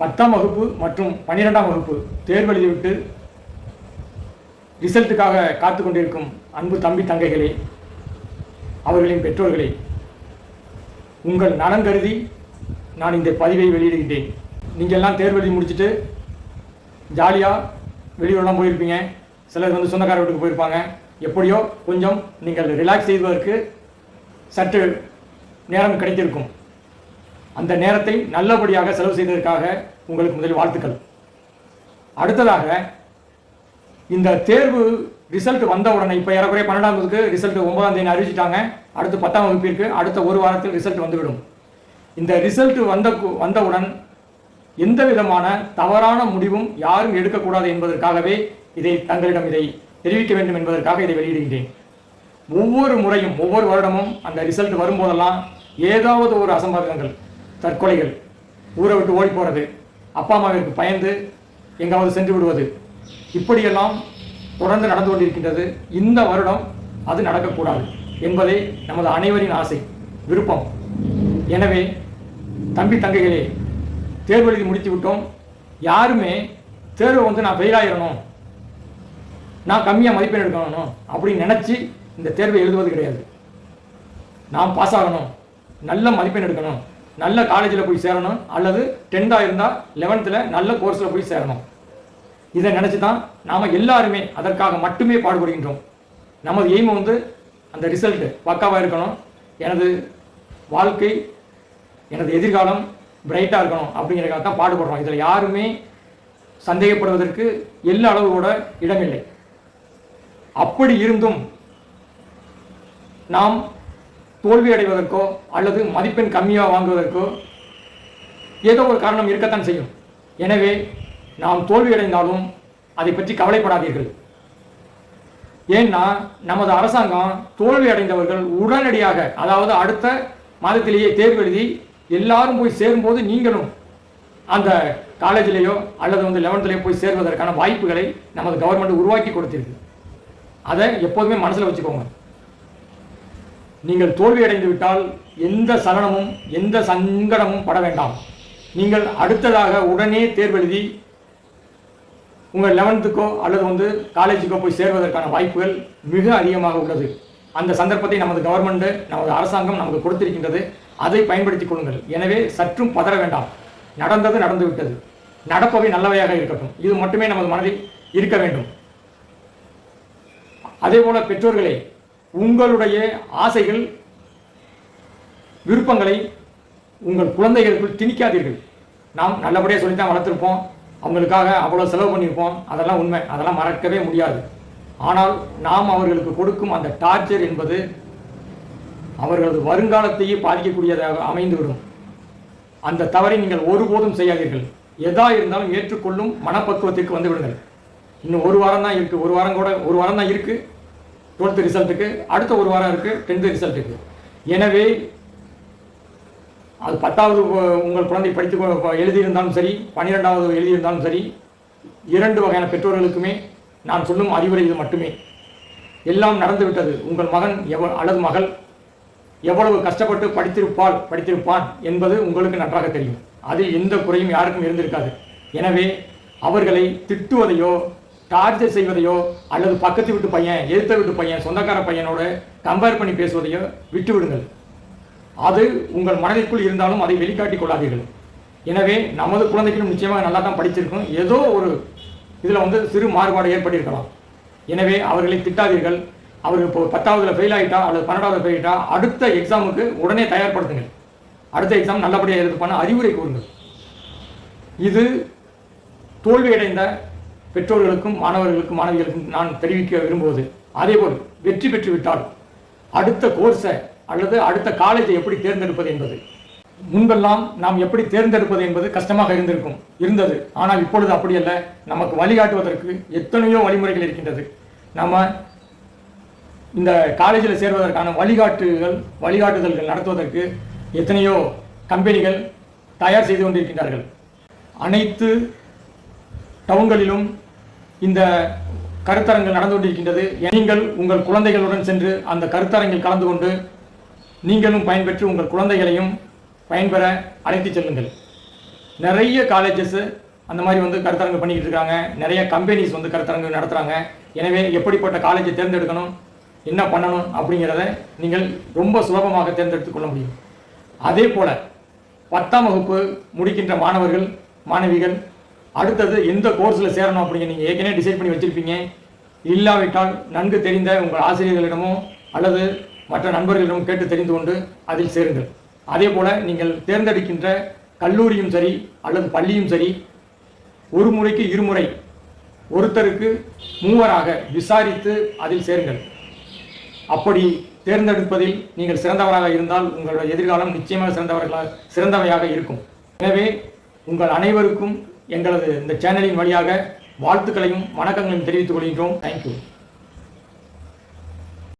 பத்தாம் வகுப்பு மற்றும் பன்னிரெண்டாம் வகுப்பு தேர்வு எழுதிவிட்டு ரிசல்ட்டுக்காக காத்து கொண்டிருக்கும் அன்பு தம்பி தங்கைகளே அவர்களின் பெற்றோர்களே உங்கள் நலன் கருதி நான் இந்த பதிவை வெளியிடுகின்றேன். நீங்கள் எல்லாம் தேர்வு எழுதி முடிச்சுட்டு ஜாலியாக வெளியூரெல்லாம் போயிருப்பீங்க. சிலர் வந்து சொந்தக்கார வீட்டுக்கு போயிருப்பாங்க. எப்படியோ கொஞ்சம் நீங்கள் ரிலாக்ஸ் செய்வதற்கு சற்று நேரம் கிடைத்திருக்கும். அந்த நேரத்தை நல்லபடியாக செலவு செய்ததற்காக உங்களுக்கு முதலில் வாழ்த்துக்கள். அடுத்ததாக இந்த தேர்வு ரிசல்ட் வந்த உடனே இப்போ ஏறக்குறைய பன்னெண்டாம் வகுப்புக்கு ரிசல்ட் ஒன்பதாம் தேதி அறிவிச்சிட்டாங்க. அடுத்து பத்தாம் வகுப்பிற்கு அடுத்த ஒரு வாரத்தில் ரிசல்ட் வந்துவிடும். இந்த ரிசல்ட் வந்த வந்தவுடன் எந்த விதமான தவறான முடிவும் யாரும் எடுக்கக்கூடாது என்பதற்காகவே இதை தங்களிடம் இதை தெரிவிக்க வேண்டும் என்பதற்காக இதை வெளியிடுகின்றேன் ஒவ்வொரு முறையும் ஒவ்வொரு வருடமும் அந்த ரிசல்ட் வரும்போதெல்லாம் ஏதாவது ஒரு அசம்பாவிதங்கள் தற்கொலைகள். ஊரை விட்டு ஓடி போகிறது அப்பா அம்மாவிற்கு பயந்து எங்காவது சென்று விடுவது. இப்படியெல்லாம் தொடர்ந்து நடந்து கொண்டிருக்கின்றது. இந்த வருடம் அது நடக்கக்கூடாது என்பதே நமது அனைவரின் ஆசை விருப்பம். எனவே தம்பி தங்கைகளே தேர்வு எழுதி முடித்து விட்டோம். யாருமே தேர்வை வந்து நான் ஃபெயில் நான் கம்மியாக மதிப்பெண் எடுக்கணும் அப்படின்னு நினச்சி இந்த தேர்வை எழுதுவது கிடையாது. நான் பாஸ் ஆகணும். நல்ல மதிப்பெண் எடுக்கணும். நல்ல காலேஜில் போய் சேரணும் அல்லது டென்த்தாக இருந்தால் லெவன்த்தில் நல்ல கோர்ஸில் போய் சேரணும். இதை நினச்சி தான் நாம் எல்லாருமே அதற்காக மட்டுமே பாடுபடுகின்றோம். நமது எய்ம் வந்து அந்த ரிசல்ட்டு பக்காவாக இருக்கணும். எனது வாழ்க்கை எனது எதிர்காலம் பிரைட்டாக இருக்கணும் அப்படிங்கிறதுக்காக தான் பாடுபடுறோம். இதில் யாருமே சந்தேகப்படுவதற்கு எல்லா அளவு கூட இடமில்லை. அப்படி இருந்தும் நாம் தோல்வி அடைவதற்கோ அல்லது மதிப்பெண் கம்மியாக வாங்குவதற்கோ ஏதோ ஒரு காரணம் இருக்கத்தான் செய்யும். எனவே நாம் தோல்வியடைந்தாலும் அதை பற்றி கவலைப்படாதீர்கள். ஏன்னா நமது அரசாங்கம் தோல்வி அடைந்தவர்கள் உடனடியாக அதாவது அடுத்த மாதத்திலேயே தேர்வு எழுதி எல்லாரும் போய் சேரும்போது நீங்களும் அந்த காலேஜிலேயோ அல்லது வந்து லெவன்த்துலேயோ போய் சேர்வதற்கான வாய்ப்புகளை நமது கவர்மெண்ட் உருவாக்கி கொடுத்திருக்கு. அதை எப்போதுமே மனசில் வச்சுக்கோங்க. நீங்கள் தோல்வியடைந்து விட்டால் எந்த சலனமும் எந்த சங்கடமும் பட வேண்டாம். நீங்கள் அடுத்ததாக உடனே தேர்வெழுதி உங்கள் லெவன்த்துக்கோ அல்லது வந்து காலேஜுக்கோ போய் சேர்வதற்கான வாய்ப்புகள் மிக அதிகமாக உள்ளது. அந்த சந்தர்ப்பத்தை நமது கவர்மெண்ட்டு நமது அரசாங்கம் நமக்கு கொடுத்திருக்கின்றது. அதை பயன்படுத்திக் கொள்ளுங்கள். எனவே சற்றும் பதற வேண்டாம். நடந்தது நடந்துவிட்டது. நடப்பவை நல்லவையாக இருக்கட்டும். இது மட்டுமே நமது மனதில் இருக்க வேண்டும். அதே போல பெற்றோர்களே உங்களுடைய ஆசைகள் விருப்பங்களை உங்கள் குழந்தைகளுக்குள் திணிக்காதீர்கள். நாம் நல்லபடியாக சொல்லித்தான் வளர்த்துருப்போம். அவங்களுக்காக அவ்வளோ செலவு பண்ணியிருப்போம். அதெல்லாம் உண்மை. அதெல்லாம் மறக்கவே முடியாது. ஆனால் நாம் அவர்களுக்கு கொடுக்கும் அந்த டார்ச்சர் என்பது அவர்களது வருங்காலத்தையே பாதிக்கக்கூடியதாக அமைந்துவிடும். அந்த தவறை நீங்கள் ஒருபோதும் செய்யாதீர்கள். எதா இருந்தாலும் ஏற்றுக்கொள்ளும் மனப்பக்குவத்திற்கு வந்து விடுங்கள். இன்னும் ஒரு வாரம் தான் இருக்குது ஒரு வாரம் கூட ஒரு வாரம் தான் இருக்குது டுவெல்த்து ரிசல்ட்டுக்கு அடுத்த ஒரு வாரம் இருக்குது டென்த்து ரிசல்ட்டுக்கு. எனவே அது பத்தாவது உங்கள் குழந்தை படித்து எழுதியிருந்தாலும் சரி பன்னிரெண்டாவது எழுதியிருந்தாலும் சரி இரண்டு வகையான பெற்றோர்களுக்குமே நான் சொல்லும் அறிவுரை இது மட்டுமே. எல்லாம் நடந்துவிட்டது. உங்கள் மகன் எவ அல்லது மகள் எவ்வளவு கஷ்டப்பட்டு படித்திருப்பாள் படித்திருப்பான் என்பது உங்களுக்கு நன்றாக தெரியும். அதில் எந்த குறையும் யாருக்கும் இருந்திருக்காது. எனவே அவர்களை திட்டுவதையோ டார்ச்சர் செய்வதையோ அல்லது பக்கத்து வீட்டு பையன் எதிர்த்த வீட்டு பையன் சொந்தக்கார பையனோட கம்பேர் பண்ணி பேசுவதையோ விட்டு விடுங்கள் அது உங்கள் மனதிற்குள் இருந்தாலும் அதை வெளிக்காட்டிக் கொள்ளாதீர்கள். எனவே நமது குழந்தைகளும் நிச்சயமாக நல்லா தான் படிச்சிருக்கும். ஏதோ ஒரு இதில் வந்து சிறு மாறுபாடு ஏற்பட்டிருக்கலாம். எனவே அவர்களை திட்டாதீர்கள். அவர் இப்போ பத்தாவதுல ஃபெயில் ஆகிட்டா அல்லது பன்னெண்டாவது ஃபெயில் ஆகிட்டா அடுத்த எக்ஸாமுக்கு உடனே தயார்படுத்துங்கள். அடுத்த எக்ஸாம் நல்லபடியாக எழுதுப்பான அறிவுரை கூறுங்கள். இது தோல்வியடைந்த பெற்றோர்களுக்கும் மாணவர்களுக்கும் மாணவிகளுக்கும் நான் தெரிவிக்க விரும்புவது அதேபோல் வெற்றி பெற்று விட்டால் அடுத்த கோர்ஸை அல்லது அடுத்த காலேஜை எப்படி தேர்ந்தெடுப்பது என்பது. முன்பெல்லாம் நாம் எப்படி தேர்ந்தெடுப்பது என்பது கஷ்டமாக இருந்திருக்கும் இருந்தது. ஆனால் இப்பொழுது அப்படி அல்ல. நமக்கு வழிகாட்டுவதற்கு எத்தனையோ வழிமுறைகள் இருக்கின்றது. நம்ம இந்த காலேஜில் சேர்வதற்கான வழிகாட்டுகள் வழிகாட்டுதல்கள் நடத்துவதற்கு எத்தனையோ கம்பெனிகள் தயார் செய்து கொண்டிருக்கின்றார்கள். அனைத்து டவுன்களிலும் இந்த கருத்தரங்கள் நடந்து கொண்டிருக்கின்றது நீங்கள் உங்கள் குழந்தைகளுடன் சென்று அந்த கருத்தரங்கில் கலந்து கொண்டு நீங்களும் பயன்பெற்று உங்கள் குழந்தைகளையும் பயன்பெற அழைத்து செல்லுங்கள். நிறைய காலேஜஸ் அந்த மாதிரி வந்து கருத்தரங்கு பண்ணிக்கிட்டு இருக்காங்க. நிறைய கம்பெனிஸ் வந்து கருத்தரங்கு நடத்துகிறாங்க எனவே எப்படிப்பட்ட காலேஜை தேர்ந்தெடுக்கணும் என்ன பண்ணணும் அப்படிங்கிறத நீங்கள் ரொம்ப சுலபமாக தேர்ந்தெடுத்து கொள்ள முடியும். அதே போல் பத்தாம் வகுப்பு முடிக்கின்ற மாணவர்கள் மாணவிகள் அடுத்தது எந்த கோர்ஸில் சேரணும் அப்படிங்க நீங்கள் ஏற்கனவே டிசைட் பண்ணி வச்சுருப்பீங்க. இல்லாவிட்டால் நன்கு தெரிந்த உங்கள் ஆசிரியர்களிடமோ அல்லது மற்ற நண்பர்களிடமும் கேட்டு தெரிந்து கொண்டு அதில் சேருங்கள். அதே போல் நீங்கள் தேர்ந்தெடுக்கின்ற கல்லூரியும் சரி அல்லது பள்ளியும் சரி ஒரு முறைக்கு இருமுறை ஒருத்தருக்கு மூவராக விசாரித்து அதில் சேருங்கள். அப்படி தேர்ந்தெடுப்பதில் நீங்கள் சிறந்தவராக இருந்தால் உங்களுடைய எதிர்காலம் நிச்சயமாக சிறந்தவர்களாக சிறந்தவையாக இருக்கும். எனவே உங்கள் அனைவருக்கும் எங்களது இந்த சேனலின் வழியாக வாழ்த்துக்களையும் வணக்கங்களையும் தெரிவித்துக் கொள்கின்றோம். தேங்க்யூ